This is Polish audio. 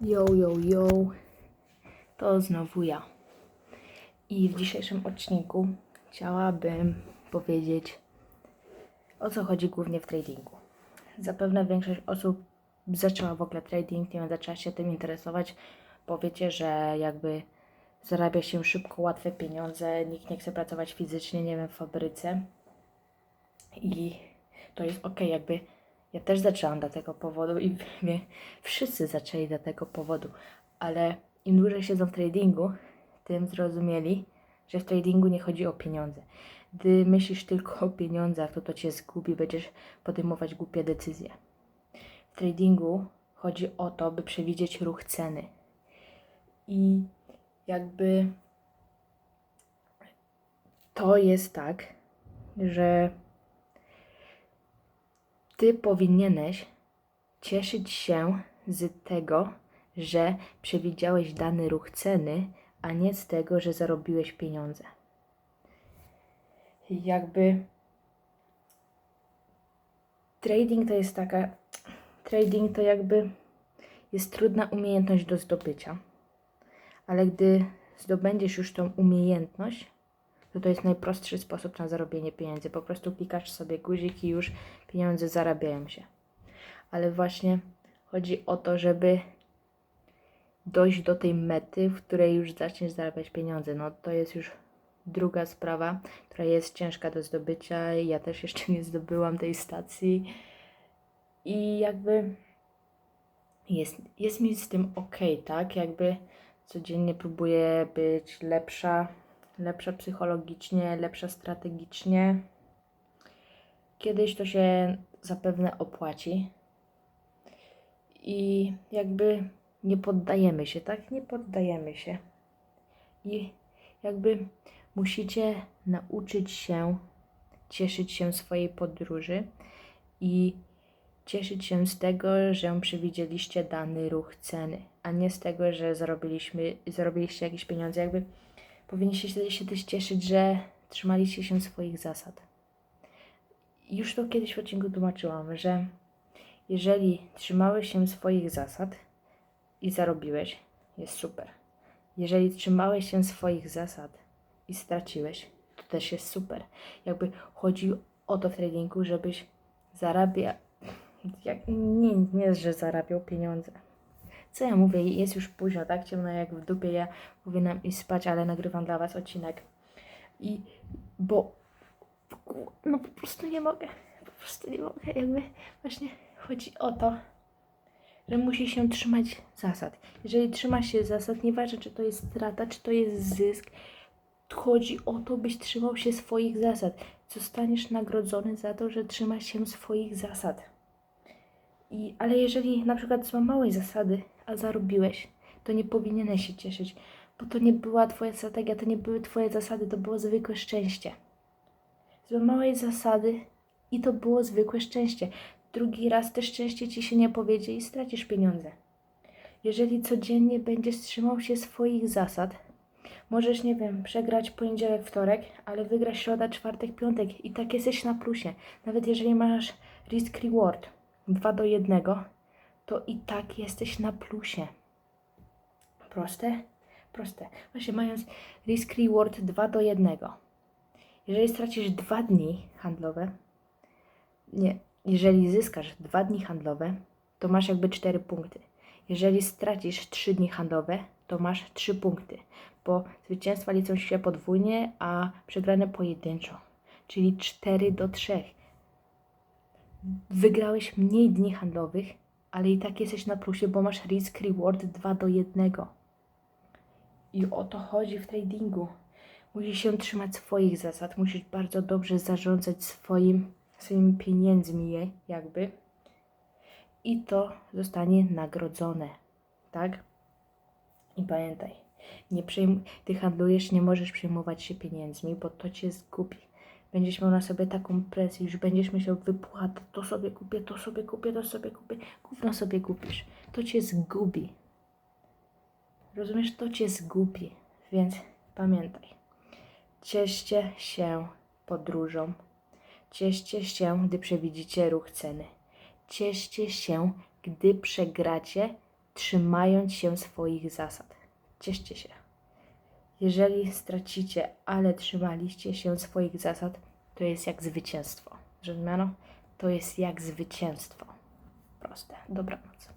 Yo, yo, yo. To znowu ja. I w dzisiejszym odcinku chciałabym powiedzieć, o co chodzi głównie w tradingu. Zapewne większość osób zaczęła w ogóle trading, nie wiem, zaczęła się tym interesować. Powiecie, że jakby zarabia się szybko, łatwe pieniądze, nikt nie chce pracować fizycznie, nie wiem, w fabryce. I to jest ok, jakby ja też zaczęłam do tego powodu i wie, wszyscy zaczęli do tego powodu, ale im dłużej siedzą w tradingu, tym zrozumieli, że w tradingu nie chodzi o pieniądze. Gdy myślisz tylko o pieniądzach, to to cię zgubi, będziesz podejmować głupie decyzje. W tradingu chodzi o to, by przewidzieć ruch ceny. I jakby to jest tak, że ty powinieneś cieszyć się z tego, że przewidziałeś dany ruch ceny, a nie z tego, że zarobiłeś pieniądze. Jakby trading to jest taka. Trading to jakby jest trudna umiejętność do zdobycia, ale gdy zdobędziesz już tą umiejętność, to to jest najprostszy sposób na zarobienie pieniędzy. Po prostu klikasz sobie guzik i już pieniądze zarabiają się. Ale właśnie chodzi o to, żeby dojść do tej mety, w której już zaczniesz zarabiać pieniądze. No to jest już druga sprawa, która jest ciężka do zdobycia. Ja też jeszcze nie zdobyłam tej stacji. I jakby jest, jest mi z tym ok, tak? Jakby codziennie próbuję być lepsza, lepsza psychologicznie, lepsza strategicznie. Kiedyś to się zapewne opłaci. I jakby nie poddajemy się, tak? Nie poddajemy się. I jakby musicie nauczyć się cieszyć się swojej podróży i cieszyć się z tego, że przewidzieliście dany ruch ceny, a nie z tego, że zarobiliśmy, zarobiliście jakieś pieniądze. Jakby powinniście się też cieszyć, że trzymaliście się swoich zasad. Już to kiedyś w odcinku tłumaczyłam, że jeżeli trzymałeś się swoich zasad i zarobiłeś, jest super. Jeżeli trzymałeś się swoich zasad i straciłeś, to też jest super. Jakby chodzi o to w tradingu, żebyś zarabiał, jak, nie, nie, że zarabiał pieniądze. Co ja mówię, jest już późno, tak ciemno jak w dupie, ja powinnam iść spać, ale nagrywam dla Was odcinek. I, bo, no po prostu nie mogę, po prostu nie mogę, jakby właśnie chodzi o to, że musi się trzymać zasad. Jeżeli trzyma się zasad, nieważne czy to jest strata, czy to jest zysk, chodzi o to, byś trzymał się swoich zasad. Zostaniesz nagrodzony za to, że trzymasz się swoich zasad. I, ale jeżeli na przykład złamałeś zasady, a zarobiłeś, to nie powinieneś się cieszyć, bo to nie była twoja strategia, to nie były twoje zasady, to było zwykłe szczęście. Złamałeś zasady i to było zwykłe szczęście. Drugi raz te szczęście ci się nie powiedzie i stracisz pieniądze. Jeżeli codziennie będziesz trzymał się swoich zasad, możesz, nie wiem, przegrać poniedziałek, wtorek, ale wygrać środa, czwartek, piątek i tak jesteś na plusie. Nawet jeżeli masz risk reward 2 do 1, to i tak jesteś na plusie. Proste? Proste. Właśnie mając risk reward 2 do 1. Jeżeli stracisz 2 dni handlowe, nie, jeżeli zyskasz 2 dni handlowe, to masz jakby 4 punkty. Jeżeli stracisz 3 dni handlowe, to masz 3 punkty, bo zwycięstwa liczą się podwójnie, a przegrane pojedynczo, czyli 4 do 3. Wygrałeś mniej dni handlowych, ale i tak jesteś na plusie, bo masz risk reward 2 do 1. I o to chodzi w tradingu. Musisz się trzymać swoich zasad, musisz bardzo dobrze zarządzać swoim, swoimi pieniędzmi, je, jakby. I to zostanie nagrodzone, tak? I pamiętaj, nie ty handlujesz, nie możesz przejmować się pieniędzmi, bo to cię zgubi. Będziesz miał na sobie taką presję, już będziesz myślał wypłatę, to sobie kupię, to sobie kupię, to sobie kupię, gówno sobie kupisz. To cię zgubi. Rozumiesz, to cię zgubi. Więc pamiętaj, cieszcie się podróżą. Cieszcie się, gdy przewidzicie ruch ceny. Cieszcie się, gdy przegracie trzymając się swoich zasad. Cieszcie się. Jeżeli stracicie, ale trzymaliście się swoich zasad, to jest jak zwycięstwo. Zrozumiano? To jest jak zwycięstwo. Proste. Dobranoc.